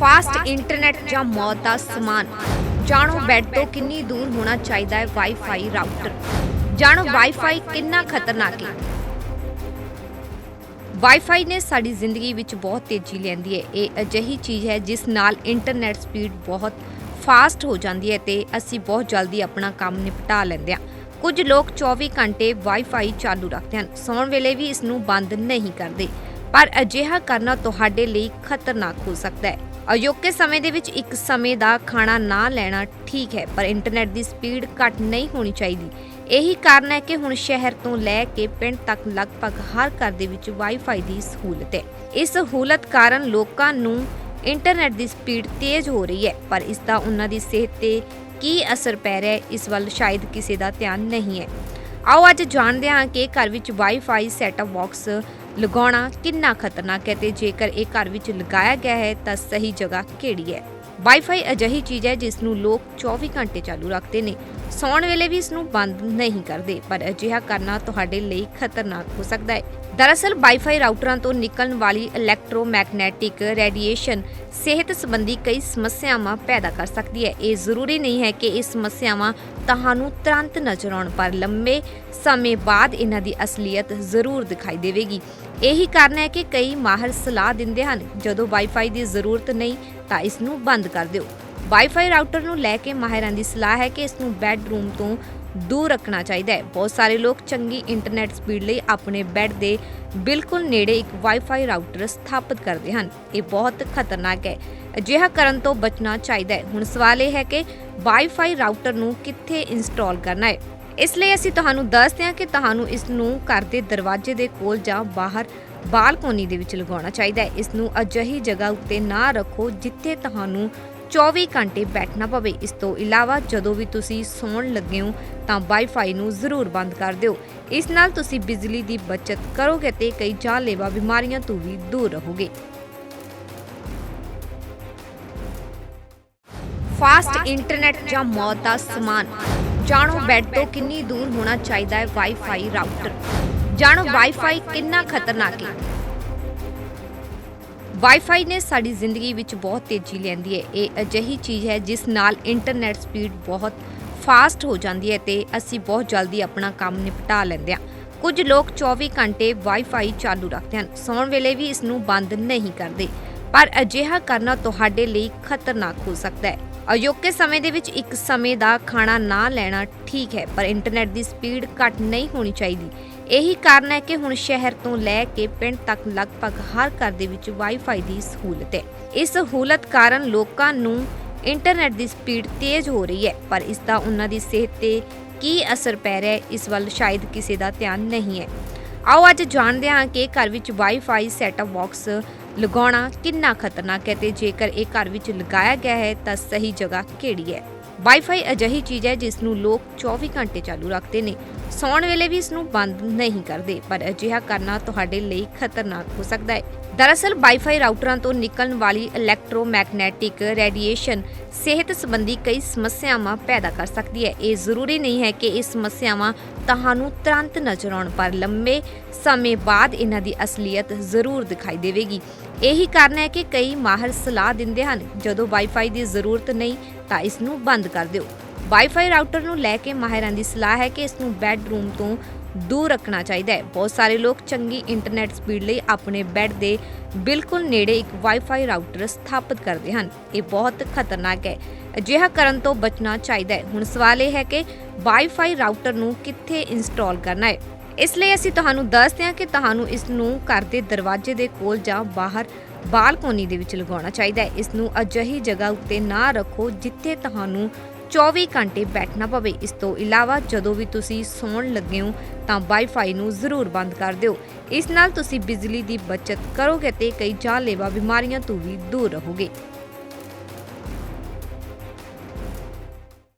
Fast internet ਜਾਂ ਮੌਤ ਦਾ ਸਮਾਨ। ਜਾਣੋ ਬੈੱਡ ਤੋਂ ਕਿੰਨੀ ਦੂਰ ਹੋਣਾ ਚਾਹੀਦਾ ਹੈ ਵਾਈਫਾਈ ਰਾਊਟਰ। ਜਾਣੋ ਵਾਈਫਾਈ ਕਿੰਨਾ ਖਤਰਨਾਕ ਹੈ। ਵਾਈਫਾਈ ਨੇ ਸਾਡੀ ਜ਼ਿੰਦਗੀ ਵਿੱਚ ਬਹੁਤ ਤੇਜ਼ੀ ਲੈਂਦੀ ਹੈ। ਇਹ ਅਜਿਹੀ ਚੀਜ਼ ਹੈ ਜਿਸ ਨਾਲ ਇੰਟਰਨੈਟ ਸਪੀਡ ਬਹੁਤ ਫਾਸਟ ਹੋ ਜਾਂਦੀ ਹੈ ਤੇ ਅਸੀਂ ਬਹੁਤ ਜਲਦੀ ਆਪਣਾ ਕੰਮ ਨਿਪਟਾ ਲੈਂਦੇ ਹਾਂ। ਕੁਝ ਲੋਕ 24 ਘੰਟੇ ਵਾਈਫਾਈ ਚਾਲੂ ਰੱਖਦੇ ਹਨ। ਸੌਣ ਵੇਲੇ ਵੀ ਇਸ ਨੂੰ ਬੰਦ ਨਹੀਂ ਕਰਦੇ। ਪਰ ਅਜਿਹਾ ਕਰਨਾ ਤੁਹਾਡੇ ਲਈ ਖਤਰਨਾਕ ਹੋ ਸਕਦਾ ਹੈ। ਅਯੋਗ੍‍ය ਸਮੇਂ ਦੇ ਵਿੱਚ ਇੱਕ ਸਮੇਂ ਦਾ ਖਾਣਾ ਨਾ ਲੈਣਾ ਠੀਕ ਹੈ, ਪਰ ਇੰਟਰਨੈਟ ਦੀ ਸਪੀਡ ਘੱਟ ਨਹੀਂ ਹੋਣੀ ਚਾਹੀਦੀ। ਇਹੀ ਕਾਰਨ ਹੈ ਕਿ ਹੁਣ ਸ਼ਹਿਰ ਤੋਂ ਲੈ ਕੇ ਪਿੰਡ ਤੱਕ ਲਗਭਗ ਹਰ ਘਰ ਦੇ ਵਿੱਚ ਵਾਈਫਾਈ ਦੀ ਸਹੂਲਤ ਹੈ। ਇਸ ਸਹੂਲਤ ਕਾਰਨ ਲੋਕਾਂ ਨੂੰ ਇੰਟਰਨੈਟ ਦੀ ਸਪੀਡ ਤੇਜ਼ ਹੋ ਰਹੀ ਹੈ, ਪਰ ਇਸ ਦਾ ਉਹਨਾਂ ਦੀ ਸਿਹਤ ਤੇ ਕੀ ਅਸਰ ਪੈ ਰਿਹਾ ਹੈ, ਇਸ ਵੱਲ ਸ਼ਾਇਦ ਕਿਸੇ ਦਾ ਧਿਆਨ ਨਹੀਂ ਹੈ। ਆਓ ਅੱਜ ਜਾਣਦੇ ਹਾਂ ਕਿ ਘਰ ਵਿੱਚ ਵਾਈਫਾਈ ਸੈਟਅਪ ਬਾਕਸ ਲਗਾਉਣਾ ਕਿੰਨਾ ਖਤਰਨਾਕ ਹੈ ਤੇ ਜੇਕਰ ਇਹ ਘਰ ਵਿੱਚ ਲਗਾਇਆ ਗਿਆ ਹੈ ਤਾਂ ਸਹੀ ਜਗ੍ਹਾ ਕਿਹੜੀ ਹੈ? ਵਾਈਫਾਈ ਅਜਿਹੀ ਚੀਜ਼ ਹੈ ਜਿਸ ਨੂੰ ਲੋਕ 24 ਘੰਟੇ ਚਾਲੂ ਰੱਖਦੇ ਨੇ। ਸੌਣ ਵੇਲੇ ਵੀ ਇਸ ਨੂੰ ਬੰਦ ਨਹੀਂ ਕਰਦੇ, ਪਰ ਅਜਿਹਾ ਕਰਨਾ ਤੁਹਾਡੇ ਲਈ ਖਤਰਨਾਕ ਹੋ ਸਕਦਾ ਹੈ। ਦਰਅਸਲ, ਵਾਈਫਾਈ ਰਾਊਟਰਾਂ ਤੋਂ ਨਿਕਲਣ ਵਾਲੀ ਇਲੈਕਟ੍ਰੋਮੈਗਨੈਟਿਕ ਰੇਡੀਏਸ਼ਨ ਸਿਹਤ ਸੰਬੰਧੀ ਕਈ ਸਮੱਸਿਆਵਾਂ ਪੈਦਾ ਕਰ ਸਕਦੀ ਹੈ। ਇਹ ਜ਼ਰੂਰੀ ਨਹੀਂ ਹੈ ਕਿ ਇਹ ਸਮੱਸਿਆਵਾਂ ਤੁਹਾਨੂੰ ਤੁਰੰਤ ਨਜ਼ਰ ਆਉਣ, ਪਰ ਲੰਮੇ ਸਮੇਂ ਬਾਅਦ ਇਹਨਾਂ ਦੀ ਅਸਲੀਅਤ ਜ਼ਰੂਰ ਦਿਖਾਈ ਦੇਵੇਗੀ। ਇਹੀ ਕਾਰਨ ਹੈ ਕਿ ਕਈ ਮਾਹਰ ਸਲਾਹ ਦਿੰਦੇ ਹਨ, ਜਦੋਂ ਵਾਈਫਾਈ ਦੀ ਜ਼ਰੂਰਤ ਨਹੀਂ, ਤਾਂ ਇਸ ਨੂੰ ਬੰਦ ਕਰ ਦਿਓ। ਵਾਈਫਾਈ ਰਾਊਟਰ ਨੂੰ ਲੈ ਕੇ ਮਾਹਿਰਾਂ ਦੀ ਸਲਾਹ ਹੈ ਕਿ ਇਸ ਨੂੰ ਬੈੱਡਰੂਮ ਤੋਂ ਦੂਰ ਰੱਖਣਾ ਚਾਹੀਦਾ ਹੈ। ਬਹੁਤ ਸਾਰੇ ਲੋਕ ਚੰਗੀ ਇੰਟਰਨੈਟ ਸਪੀਡ ਲਈ ਆਪਣੇ ਬੈੱਡ ਦੇ ਬਿਲਕੁਲ ਨੇੜੇ ਇੱਕ ਵਾਈਫਾਈ ਰਾਊਟਰ ਸਥਾਪਿਤ ਕਰਦੇ ਹਨ। ਇਹ ਬਹੁਤ ਖਤਰਨਾਕ ਹੈ। ਅਜਿਹਾ ਕਰਨ ਤੋਂ ਬਚਣਾ ਚਾਹੀਦਾ ਹੈ। ਹੁਣ ਸਵਾਲ ਇਹ ਹੈ ਕਿ ਵਾਈਫਾਈ ਰਾਊਟਰ ਨੂੰ ਕਿੱਥੇ ਇੰਸਟਾਲ ਕਰਨਾ ਹੈ? ਇਸ ਲਈ ਅਸੀਂ ਤੁਹਾਨੂੰ ਦੱਸਦੇ ਹਾਂ ਕਿ ਤੁਹਾਨੂੰ ਇਸ ਨੂੰ ਘਰ ਦੇ ਦਰਵਾਜ਼ੇ ਦੇ ਕੋਲ ਜਾਂ ਬਾਹਰ ਬਾਲਕੋਨੀ ਦੇ ਵਿੱਚ ਲਗਾਉਣਾ ਚਾਹੀਦਾ ਹੈ। ਇਸ ਨੂੰ ਅਜਿਹੀ ਜਗ੍ਹਾ ਉੱਤੇ ਨਾ ਰੱਖੋ ਜਿੱਥੇ ਤੁਹਾਨੂੰ 24 ਘੰਟੇ ਬੈਠਣਾ ਪਵੇ। ਇਸ ਤੋਂ ਇਲਾਵਾ ਜਦੋਂ ਵੀ ਤੁਸੀਂ ਸੌਣ ਲੱਗੇ ਹੋ, ਤਾਂ ਵਾਈਫਾਈ ਨੂੰ ਜ਼ਰੂਰ ਬੰਦ ਕਰ ਦਿਓ। ਇਸ ਨਾਲ ਤੁਸੀਂ ਬਿਜਲੀ ਦੀ ਬਚਤ ਕਰੋਗੇ ਤੇ ਕਈ ਜਾਨਲੇਵਾ ਬਿਮਾਰੀਆਂ ਤੋਂ ਵੀ ਦੂਰ ਰਹੋਗੇ। ਫਾਸਟ ਇੰਟਰਨੈਟ ਜਾਂ ਮੌਤ ਦਾ ਸਮਾਨ। ਜਾਣੋ ਬੈੱਡ ਤੋਂ ਕਿੰਨੀ ਦੂਰ ਹੋਣਾ ਚਾਹੀਦਾ ਹੈ ਵਾਈਫਾਈ ਰਾਊਟਰ। ਜਾਣੋ ਵਾਈਫਾਈ ਕਿੰਨਾ ਖਤਰਨਾਕ ਹੈ। ਵਾਈਫਾਈ ਨੇ ਸਾਡੀ ਜ਼ਿੰਦਗੀ ਵਿੱਚ ਬਹੁਤ ਤੇਜ਼ੀ ਲਿਆਂਦੀ ਹੈ। ਇਹ ਅਜਿਹੀ ਚੀਜ਼ ਹੈ ਜਿਸ ਨਾਲ ਇੰਟਰਨੈਟ ਸਪੀਡ ਬਹੁਤ ਫਾਸਟ ਹੋ ਜਾਂਦੀ ਹੈ ਤੇ ਅਸੀਂ ਬਹੁਤ ਜਲਦੀ ਆਪਣਾ ਕੰਮ ਨਿਪਟਾ ਲੈਂਦੇ ਹਾਂ। ਕੁਝ ਲੋਕ 24 ਘੰਟੇ ਵਾਈਫਾਈ ਚਾਲੂ ਰੱਖਦੇ ਹਨ। ਸੌਣ ਵੇਲੇ ਵੀ ਇਸ ਨੂੰ ਬੰਦ ਨਹੀਂ ਕਰਦੇ। ਪਰ ਅਜਿਹਾ ਕਰਨਾ ਤੁਹਾਡੇ ਲਈ ਖਤਰਨਾਕ ਹੋ ਸਕਦਾ ਹੈ। ਅਯੋਗ੍‍ය ਸਮੇਂ ਦੇ ਵਿੱਚ ਇੱਕ ਸਮੇਂ ਦਾ ਖਾਣਾ ਨਾ ਲੈਣਾ ਠੀਕ ਹੈ, ਪਰ ਇੰਟਰਨੈਟ ਦੀ ਸਪੀਡ ਘੱਟ ਨਹੀਂ ਹੋਣੀ ਚਾਹੀਦੀ। ਇਹੀ ਕਾਰਨ ਹੈ ਕਿ ਹੁਣ ਸ਼ਹਿਰ ਤੋਂ ਲੈ ਕੇ ਪਿੰਡ ਤੱਕ ਲਗਭਗ ਹਰ ਘਰ ਦੇ ਵਿੱਚ ਵਾਈਫਾਈ ਦੀ ਸਹੂਲਤ ਹੈ। ਇਸ ਸਹੂਲਤ ਕਾਰਨ ਲੋਕਾਂ ਨੂੰ ਇੰਟਰਨੈਟ ਦੀ ਸਪੀਡ ਤੇਜ਼ ਹੋ ਰਹੀ ਹੈ, ਪਰ ਇਸ ਦਾ ਉਹਨਾਂ ਦੀ ਸਿਹਤ ਤੇ ਕੀ ਅਸਰ ਪੈ ਰਿਹਾ ਹੈ, ਇਸ ਵੱਲ ਸ਼ਾਇਦ ਕਿਸੇ ਦਾ ਧਿਆਨ ਨਹੀਂ ਹੈ। ਆਓ ਅੱਜ ਜਾਣਦੇ ਹਾਂ ਕਿ ਘਰ ਵਿੱਚ ਵਾਈਫਾਈ ਸੈਟਅਪ ਬਾਕਸ ਲਗਾਉਣਾ ਕਿੰਨਾ ਖਤਰਨਾਕ ਹੈ ਤੇ ਜੇਕਰ ਇਹ ਘਰ ਵਿੱਚ ਲਗਾਇਆ ਗਿਆ ਹੈ ਤਾਂ ਸਹੀ ਜਗ੍ਹਾ ਕਿਹੜੀ ਹੈ? ਵਾਈਫਾਈ ਅਜਿਹੀ ਚੀਜ਼ ਹੈ ਜਿਸ ਨੂੰ ਲੋਕ 24 ਘੰਟੇ ਚਾਲੂ ਰੱਖਦੇ ਨੇ। ਸੌਣ ਵੇਲੇ ਵੀ ਇਸ ਨੂੰ ਬੰਦ ਨਹੀਂ ਕਰਦੇ, ਪਰ ਅਜਿਹਾ ਕਰਨਾ ਤੁਹਾਡੇ ਲਈ ਖਤਰਨਾਕ ਹੋ ਸਕਦਾ ਹੈ। ਦਰਅਸਲ, ਵਾਈਫਾਈ ਰਾਊਟਰਾਂ ਤੋਂ ਨਿਕਲਣ ਵਾਲੀ ਇਲੈਕਟ੍ਰੋਮੈਗਨੈਟਿਕ ਰੇਡੀਏਸ਼ਨ ਸਿਹਤ ਸੰਬੰਧੀ ਕਈ ਸਮੱਸਿਆਵਾਂ ਪੈਦਾ ਕਰ ਸਕਦੀ ਹੈ। ਇਹ ਜ਼ਰੂਰੀ ਨਹੀਂ ਹੈ ਕਿ ਇਹ ਸਮੱਸਿਆਵਾਂ ਤੁਹਾਨੂੰ ਤੁਰੰਤ ਨਜ਼ਰ ਆਉਣ, ਪਰ ਲੰਮੇ ਸਮੇਂ ਬਾਅਦ ਇਹਨਾਂ ਦੀ ਅਸਲੀਅਤ ਜ਼ਰੂਰ ਦਿਖਾਈ ਦੇਵੇਗੀ। ਇਹੀ ਕਾਰਨ ਹੈ ਕਿ ਕਈ ਮਾਹਰ ਸਲਾਹ ਦਿੰਦੇ ਹਨ, ਜਦੋਂ ਵਾਈਫਾਈ ਦੀ ਜ਼ਰੂਰਤ ਨਹੀਂ, ਤਾਂ ਇਸ ਨੂੰ ਬੰਦ ਕਰ ਦਿਓ। ਵਾਈਫਾਈ ਰਾਊਟਰ ਨੂੰ ਲੈ ਕੇ ਮਾਹਿਰਾਂ ਦੀ ਸਲਾਹ ਹੈ ਕਿ ਇਸ ਨੂੰ ਬੈੱਡਰੂਮ ਤੋਂ ਦੂਰ ਰੱਖਣਾ ਚਾਹੀਦਾ ਹੈ। ਬਹੁਤ ਸਾਰੇ ਲੋਕ ਚੰਗੀ ਇੰਟਰਨੈਟ ਸਪੀਡ ਲਈ ਆਪਣੇ ਬੈੱਡ ਦੇ ਬਿਲਕੁਲ ਨੇੜੇ ਇੱਕ ਵਾਈਫਾਈ ਰਾਊਟਰ ਸਥਾਪਿਤ ਕਰਦੇ ਹਨ। ਇਹ ਬਹੁਤ ਖਤਰਨਾਕ ਹੈ। ਅਜਿਹਾ ਕਰਨ ਤੋਂ ਬਚਣਾ ਚਾਹੀਦਾ ਹੈ। ਹੁਣ ਸਵਾਲ ਇਹ ਹੈ ਕਿ ਵਾਈਫਾਈ ਰਾਊਟਰ ਨੂੰ ਕਿੱਥੇ ਇੰਸਟਾਲ ਕਰਨਾ ਹੈ? ਇਸ ਲਈ ਅਸੀਂ ਤੁਹਾਨੂੰ ਦੱਸਦੇ ਹਾਂ ਕਿ ਤੁਹਾਨੂੰ ਇਸ ਨੂੰ ਘਰ ਦੇ ਦਰਵਾਜ਼ੇ ਦੇ ਕੋਲ ਜਾਂ ਬਾਹਰ ਬਾਲਕੋਨੀ ਦੇ ਵਿੱਚ ਲਗਾਉਣਾ ਚਾਹੀਦਾ ਹੈ। ਇਸ ਨੂੰ ਅਜਿਹੀ ਜਗ੍ਹਾ ਉੱਤੇ ਨਾ ਰੱਖੋ ਜਿੱਥੇ ਤੁਹਾਨੂੰ 24 ਘੰਟੇ ਬੈਠਣਾ ਪਵੇ। ਇਸ ਤੋਂ ਇਲਾਵਾ ਜਦੋਂ ਵੀ ਤੁਸੀਂ ਸੌਣ ਲੱਗੇ ਹੋ, ਤਾਂ ਵਾਈਫਾਈ ਨੂੰ ਜ਼ਰੂਰ ਬੰਦ ਕਰ ਦਿਓ। ਇਸ ਨਾਲ ਤੁਸੀਂ ਬਿਜਲੀ ਦੀ ਬਚਤ ਕਰੋਗੇ ਤੇ ਕਈ ਜਾਨਲੇਵਾ ਬਿਮਾਰੀਆਂ ਤੋਂ ਵੀ ਦੂਰ ਰਹੋਗੇ।